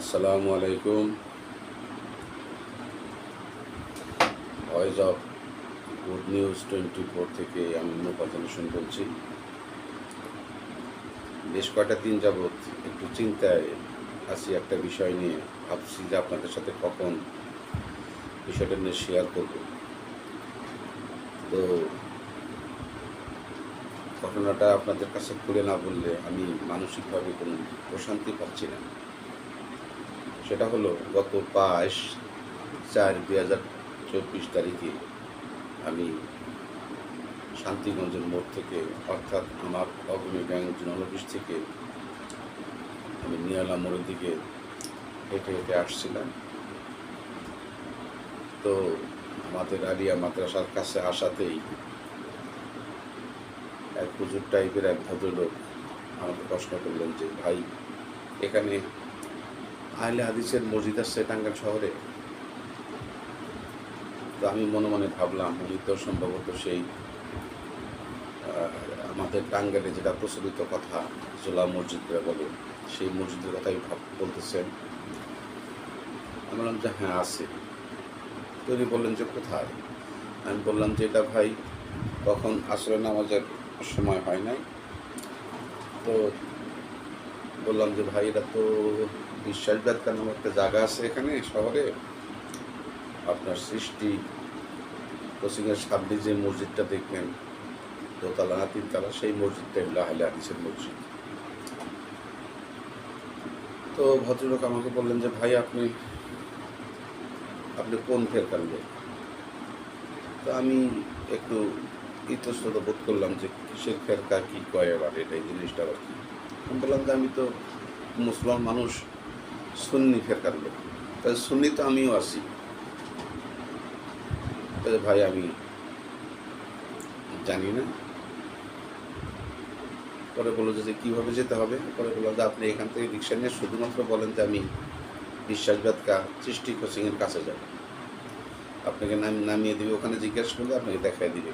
আসসালামু আলাইকুম। Voice of good news twenty four থেকে আমি হোসেন বলছি বেশ কয়টা দিন যাবৎ একটু চিন্তায় আছি একটা বিষয় নিয়ে। ভাবছি যে আপনাদের সাথে কখন বিষয়টা নিয়ে শেয়ার করব। তো ঘটনাটা আপনাদের কাছে খুলে না বললে আমি মানসিকভাবে কোনো প্রশান্তি পাচ্ছি না। সেটা হলো গত বাইশ চার দুই হাজার চব্বিশ তারিখে আমি শান্তিগঞ্জের মোড় থেকে, অর্থাৎ আমার অগ্নি ব্যাংক জোনাল অফিস থেকে আমি নিয়ালা মোড়ের দিকে হেঁটে হেঁটে আসছিলাম। তো আমাদের আলিয়া মাদ্রাসার কাছে আসাতেই এক হুজুর টাইপের এক ভদ্রলোক আমাকে প্রশ্ন করলেন যে, ভাই, এখানে আহলে হাদিসের মসজিদ আছে টাঙ্গাইল শহরে। তো আমি মনে মনে ভাবলাম উনি তো সম্ভবত সেই আমাদের টাঙ্গাইলে যেটা প্রচলিত কথা, জোলা মসজিদ করে বলে, সেই মসজিদের কথাই ভাব, বলতেছেন। আমি বললাম যে হ্যাঁ আছে। তো উনি বললেন যে, কোথায়? আমি বললাম যে, এটা ভাই তখন আসলে নামাজের সময় হয় নাই? তো বললাম যে, ভাই, এটা তো বিশ্বাসবাদকার নামে একটা জায়গা আছে এখানে শহরে আপনার সৃষ্টি কোচিংয়ের সামনে যে মসজিদটা দেখবেন, দোতলা না তিনতলা, সেই মসজিদটা আহলে হাদিসের মসজিদ। তো ভদ্রলোক আমাকে বললেন যে, ভাই, আপনি আপনি কোন ফেরকার তো আমি একটু ইতস্তত বোধ করলাম যে, কিসের ফেরকা, কী কয় আবার এটা এই জিনিসটা আবার কি? আমি বললাম যে, আমি তো মুসলমান মানুষ সুন্নি ফেরকার লোক। তাই সুন্নি তো আমিও আসি তাহলে ভাই, আমি জানি না। পরে বলল যে কীভাবে যেতে হবে? পরে বলল যে আপনি এখান থেকে রিক্সা নিয়ে শুধুমাত্র বলেন যে, আমি বিশ্বাসবাদকা সৃষ্টি কোচিংয়ের কাছে যাব। আপনাকে নাম, নামিয়ে দিবে, ওখানে জিজ্ঞাসা করলে আপনাকে দেখাই দিবে।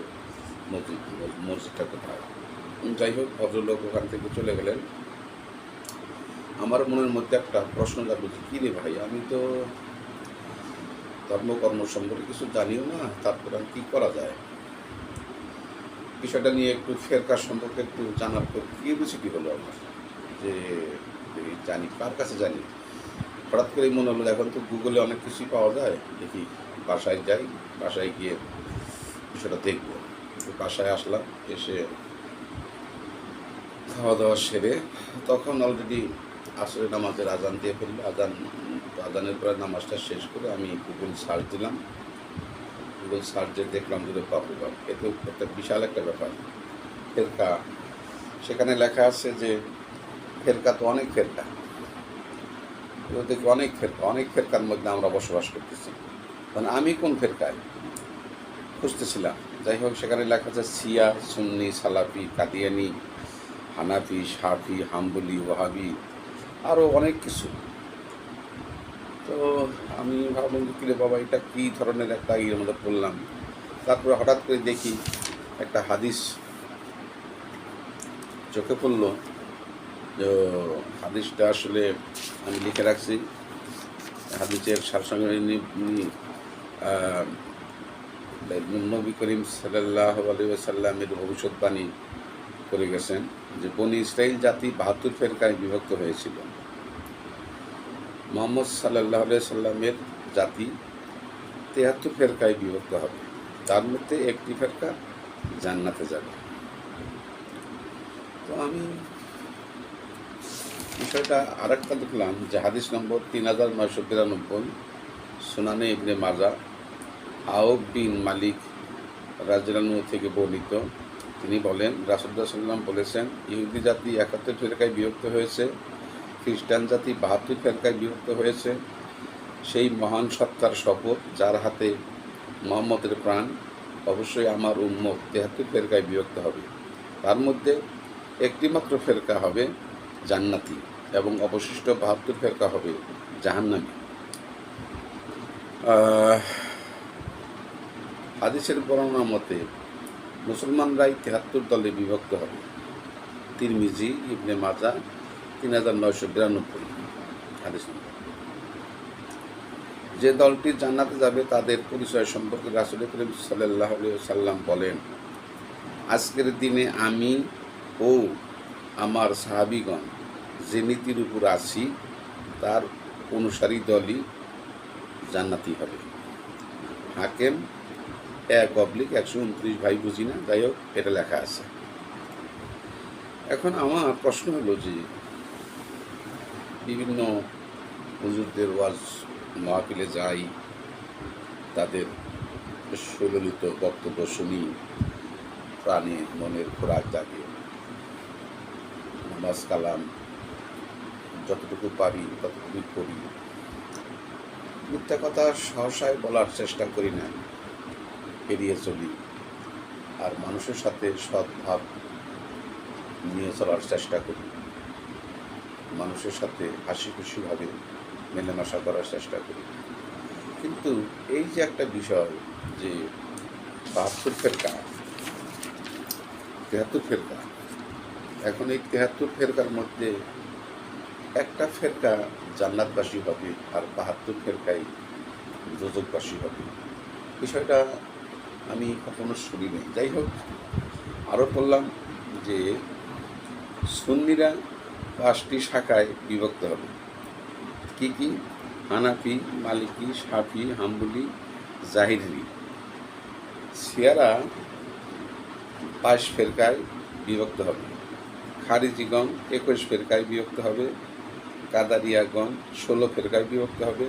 মসজিদ, মসজিদটা কোথায়? যাই হোক, ভদ্রলোক ওখান থেকে চলে গেলেন। আমার মনের মধ্যে একটা প্রশ্ন লাগল যে, কী রে ভাই, আমি তো ধর্মকর্ম সম্পর্কে কিছু জানিও না, তারপর আমি কী করা যায়? বিষয়টা নিয়ে একটু ফেরকার সম্পর্কে একটু জানার পর কিউরিসিটি হলো আমার, যে জানি, কার কাছে জানি? হঠাৎ করেই মনে হলো, এখন তো গুগলে অনেক কিছুই পাওয়া যায়, দেখি বাসায় যাই, বাসায় গিয়ে বিষয়টা দেখব। বাসায় আসলাম, এসে খাওয়া দাওয়া সেরে তখন অলরেডি আসলে নামাজের আজান দিয়ে ফেলল। আজান, আজানের পরে নামাজটা শেষ করে আমি গুগল সার্চ দিলাম। গুগল সার্চ দেখলাম যে বাপরে বাপ, এ তো একটা বিশাল একটা ব্যাপার। ফেরকা, সেখানে লেখা আছে যে ফেরকা তো অনেক ফেরকা। দেখি অনেক ফেরকা, অনেক ফেরকার মধ্যে আমরা বসবাস করতেছি। মানে আমি কোন ফেরকায়? খুঁজতেছিলাম। যাই হোক, সেখানে লেখা আছে সিয়া সুন্নি, সালাফি, কাদিয়ানি, হানাফি সাফি হাম্বলি, ওয়াহাবি আরও অনেক কিছু। তো আমি ভাবলাম যে, কিরে বাবা, এটা কী ধরনের একটা ইয়ের মধ্যে পড়লাম তারপরে হঠাৎ করে দেখি একটা হাদিস চোখে পড়ল। যে হাদিসটা আসলে আমি লিখে রাখছি। হাদিসের সারসঙ্গে নবী করিম সাল্লাহ আলী সাল্লামের ভবিষ্যৎবাণী করে গেছেন যে বনি ইসরায়েল জাতি বাহাত্তর ফেরকায় বিভক্ত হয়েছিল। মোহাম্মদ সাল্লাহ সাল্লামের জাতি তেহাত্তর ফেরকায় বিভক্ত হবে। তার মধ্যে একটি ফেরকা জান্নাতে যাবে। তো আমি বিষয়টা আরেকটা দেখলাম যে হাদিস নম্বর তিন হাজার নয়শো বিরানব্বই সুনানে ইবনে মাজা আউব বিন মালিক রাজরানু থেকে বর্ণিত। তিনি বলেন রাসুল্লাহ সাল্লাম বলেছেন, ইহুদি জাতি একাত্তর ফেরকায় বিভক্ত হয়েছে, খ্রিস্টান জাতি বাহাত্তর ফেরকায় বিভক্ত হয়েছে। সেই মহান সত্তার শপথ যার হাতে মোহাম্মদের প্রাণ, অবশ্যই আমার উম্মত তেহাত্তর ফেরকায় বিভক্ত হবে। তার মধ্যে একটিমাত্র ফেরকা হবে জান্নাতি এবং অবশিষ্ট বাহাত্তর ফেরকা হবে জাহান্নামী। হাদিসের বর্ণনা মতে মুসলমানরাই তেহাত্তর দলে বিভক্ত হবে। তিরমিজি, ইবনে মাজা, তিন হাজার নয়শো বিরানব্বই। যে দলটি জান্নাতে যাবে, তাদের পরিচয় সম্পর্কে রাসুল করিম সাল্লাহ সাল্লাম বলেন, আজকের দিনে আমি ও আমার সাহাবিগণ যে নীতির উপর আছি, তার অনুসারী দলই জান্নাতি হবে। হাকেম এক অবলিক একশো উনত্রিশ ভাই বুঝি না, যাই হোক, এটা লেখা আছে। এখন আমার প্রশ্ন হলো যে, বিভিন্ন হুজুরদের ওয়াজ মাহফিলে যাই, তাদের সুললিত বক্তব্য শুনি, প্রাণে মনের খোরাক জাগে। নামাজ কালাম, যতটুকু পারি ততটুকু করি। মিথ্যা কথা সহসায় বলার চেষ্টা করি না। এড়িয়ে চলি। আর মানুষের সাথে সদ্ভাব নিয়ে চলার চেষ্টা করি। মানুষের সাথে হাসি খুশিভাবে মেলামেশা করার চেষ্টা করি। কিন্তু এই যে একটা বিষয় যে বাহাত্তর ফেরকা তেহাত্তর ফেরকা এখন এই তেহাত্তর ফেরকার মধ্যে একটা ফেরকা জান্নাতবাসী হবে আর বাহাত্তর ফেরকাই যোজকবাসী হবে। বিষয়টা আমি কখনো শুনি নাই। যাই হোক আরও বললাম যে সুন্নিরা পাঁচটি শাখায় বিভক্ত হবে। কি কি? হানাফি, মালিকি, সাফি, হাম্বুলি জাহিরি সিয়ারা বাইশ ফেরকায় বিভক্ত হবে। খারিজিগণ একুশ ফেরকায় বিভক্ত হবে। কাদারিয়াগণ ষোলো ফেরকায় বিভক্ত হবে।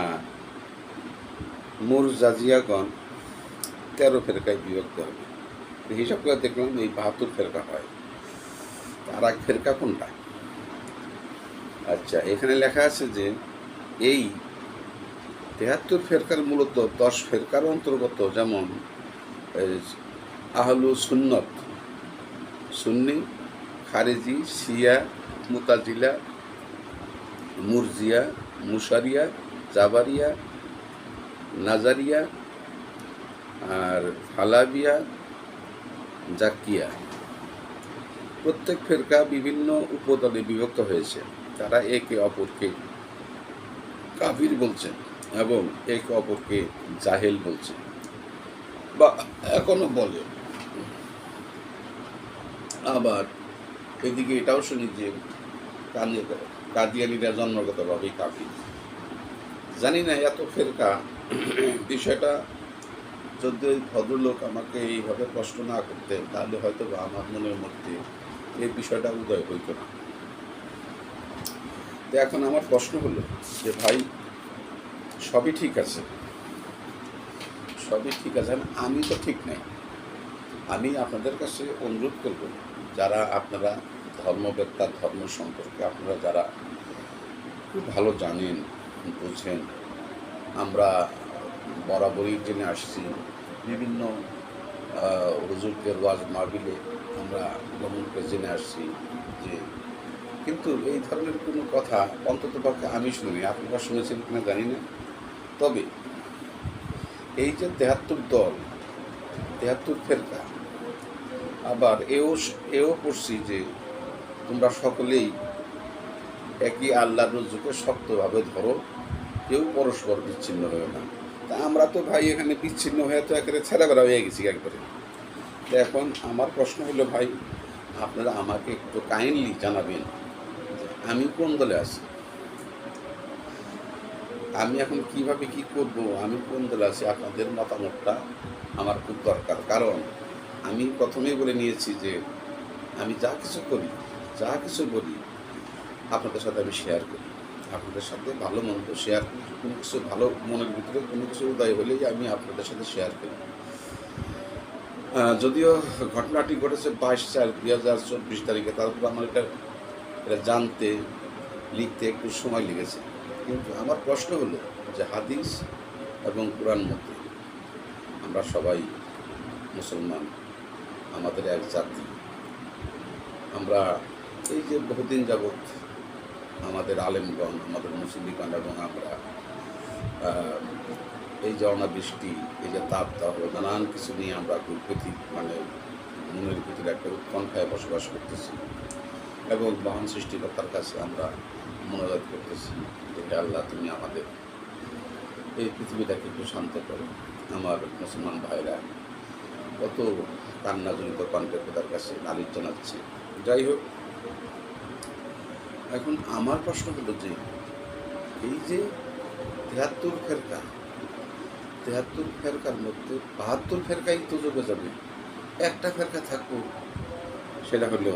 আর মুরজাজিয়াগণ তেরো ফেরকায় বিভক্ত হবে। হিসাব করে দেখলাম এই বাহাত্তর ফেরকা হয়। আর এক ফেরকা কোনটা? আচ্ছা এখানে লেখা আছে যে এই তেহাত্তর ফেরকার মূলত দশ ফেরকার অন্তর্গত যেমন আহলু সুন্নত, সুন্নি, খারেজি, শিয়া, মুতাজিলা, মুরজিয়া, মুশারিয়া, জাবারিয়া, নাজারিয়া আর ফালাবিয়া জাকিয়া। প্রত্যেক ফেরকা বিভিন্ন উপদলে বিভক্ত হয়েছে। তারা একে অপরকে কাবির বলছেন এবং একে অপরকে জাহেল বলছে বা এখনও বলে। আবার এদিকে এটাও শুনি যে কাদিয়ানিরা জন্মগতভাবেই কাবির জানি না এত ফেরকা বিষয়টা যদি ওই ভদ্রলোক আমাকে এইভাবে কষ্ট না করতেন, তাহলে হয়তো বা আমার মনের মধ্যে এই বিষয়টা উদয় হইত না। তো এখন আমার প্রশ্ন হলো যে, ভাই, সবই ঠিক আছে? সবই ঠিক আছে, আমি তো ঠিক নাই। আমি আপনাদের কাছে অনুরোধ করব, যারা আপনারা ধর্মবেত্তা ধর্ম সম্পর্কে আপনারা যারা খুব ভালো জানেন, বুঝেন, আমরা বরাবরই জেনে আসছি। বিভিন্ন হুজুরদের ওয়াজ মাহবিলে আমরা করে জেনে আসছি যে, কিন্তু এই ধরনের কোনো কথা অন্তত পক্ষে আমি শুনিনি। আপনারা শুনেছেন কিনা জানি না। তবে এই যে তেহাত্তর দল, তেহাত্তর ফেরকা, আবার এও এও পড়ছি যে তোমরা সকলেই একই আল্লাহর রজ্জুকে শক্তভাবে ধরো, কেউ পরস্পর বিচ্ছিন্ন হয়ে না। তা আমরা তো ভাই এখানে বিচ্ছিন্ন হয়ে তো একেবারে ছেড়া বেড়া হয়ে গেছি একবারে। তো এখন আমার প্রশ্ন হলো ভাই, আপনারা আমাকে একটু কাইন্ডলি জানাবেন আমি কোন দলে আছি? আমি এখন কীভাবে কি করব? আমি কোন দলে আছি? আপনাদের মতামতটা আমার খুব দরকার। কারণ আমি প্রথমেই বলে নিয়েছি যে আমি যা কিছু করি, যা কিছু বলি, আপনাদের সাথে আমি শেয়ার করি। আপনাদের সাথে ভালো মন্দ শেয়ার করি। কোনো কিছু ভালো মনের ভিতরে, কোনো কিছু উদয় হলেই আমি আপনাদের সাথে শেয়ার করি। যদিও ঘটনাটি ঘটেছে বাইশ চার দুই হাজার চব্বিশ তারিখে তারপর আমার এটা এটা জানতে, লিখতে একটু সময় লেগেছে। কিন্তু আমার প্রশ্ন হলো যে হাদিস এবং কোরআন মধ্যে আমরা সবাই মুসলমান, আমাদের এক জাতি। আমরা এই যে বহুদিন যাবৎ আমাদের আলেমগণ, আমাদের মুসলিমগণ এবং আমরা এই যে অনাবৃষ্টি এই যে তাপ দাহ নানান কিছু নিয়ে আমরা প্রতি মানে মনের ভিতরে একটা উৎকণ্ঠায় বসবাস করতেছি এবং মহান সৃষ্টিকর্তার কাছে আমরা মনোজাত করতেছি যে আল্লাহ, তুমি আমাদের এই পৃথিবীটাকে একটু শান্ত করো। আমার মুসলমান ভাইরা, কত কান্নাজনিত কণ্ঠে খোদার কাছে নালিশ জানাচ্ছে। যাই হোক এখন আমার প্রশ্ন হলো যে, এই যে তেহাত্তর ফেরকা, তেহাত্তর ফেরকার মধ্যে বাহাত্তর ফেরকাই তো যোগে যাবে, একটা ফেরকা থাকব, সেটা হলো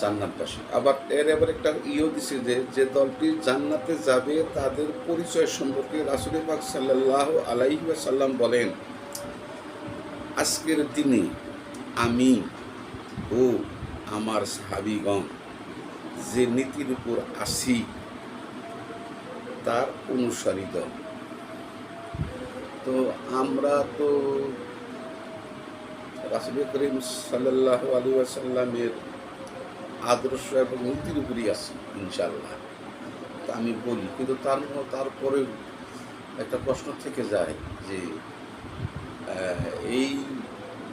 জান্নাত জান্নাতবাসী। আবার এর এবার একটা ইও দিছে যে যে দলটি জান্নাতে যাবে তাদের পরিচয় সম্পর্কে রাসুল পাক সাল্লাহ আলাইহি সাল্লাম বলেন, আজকের দিনে আমি ও আমার সাহাবিগণ যে নীতির উপর আসি, তার অনুসারিত তো আমরা তো রাসুল করিম সাল্লাহ আলী আসাল্লামের আদর্শ এবং নীতির উপরই আছি ইনশাল্লাহ তা আমি বলি, কিন্তু তার তারপরেও একটা প্রশ্ন থেকে যায় যে এই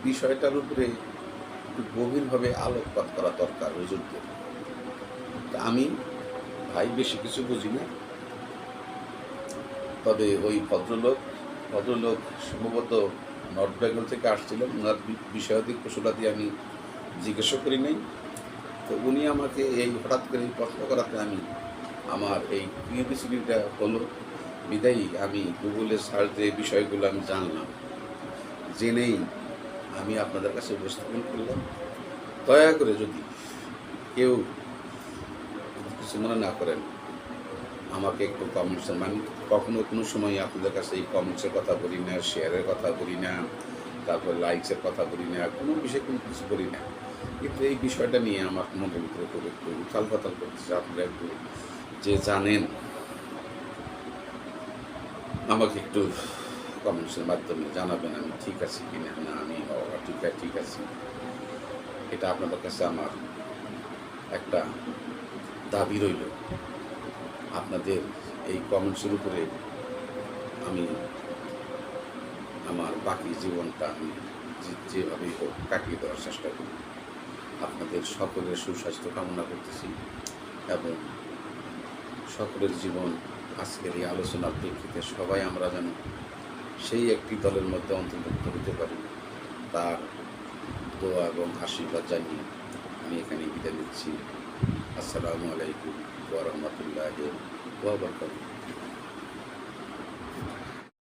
বিষয়টার উপরে একটু গভীরভাবে আলোকপাত করা দরকার হুজুরদের তা আমি ভাই বেশি কিছু বুঝি না। তবে ওই ভদ্রলোক ভদ্রলোক সম্ভবত নর্থ বেঙ্গল থেকে আসছিলেন। ওনার বি- বিষয়াদি কুশলাদি আমি জিজ্ঞাসা করি নাই। তো উনি আমাকে এই হঠাৎ করে প্রশ্ন করাতে আমি আমার এই পিএবিসিডিটা হলো, বিদায়ী আমি গুগলে সার্চ দিয়ে বিষয়গুলো আমি জানলাম। জেনেই আমি আপনাদের কাছে উপস্থাপন করলাম। দয়া করে যদি কেউ কিছু মনে না করেন, আমাকে একটু কমেন্টস আমি কখনো কোনো সময় আপনাদের কাছে এই কমেন্টসের কথা বলি না শেয়ারের কথা বলি না, তারপর লাইকসের কথা বলি না, কোনো বিষয়ে কোনো কিছু বলি না। কিন্তু এই বিষয়টা নিয়ে আমার মনের ভিতরে খুব একটু উথাল পাতাল করতেছে আপনারা একটু যে জানেন, আমাকে একটু কমেন্টসের মাধ্যমে জানাবেন আমি ঠিক আছি কি না না, আমি ঠিক আছে ঠিক আছে। এটা আপনাদের কাছে আমার একটা দাবি রইল। আপনাদের এই কমেন্টসের উপরে আমি, আমার বাকি জীবনটা আমি যেভাবেই হোক কাটিয়ে দেওয়ার চেষ্টা করি। আপনাদের সকলের সুস্বাস্থ্য কামনা করতেছি এবং সকলের জীবন আজকের এই আলোচনার প্রেক্ষিতে সবাই আমরা যেন সেই একটি দলের মধ্যে অন্তর্ভুক্ত হতে পারি। তার দোয়া এবং আশীর্বাদ জানিয়ে আমি এখানে বিদায় নিচ্ছি। আসসালামু আলাইকুম ওয়া রাহমাতুল্লাহি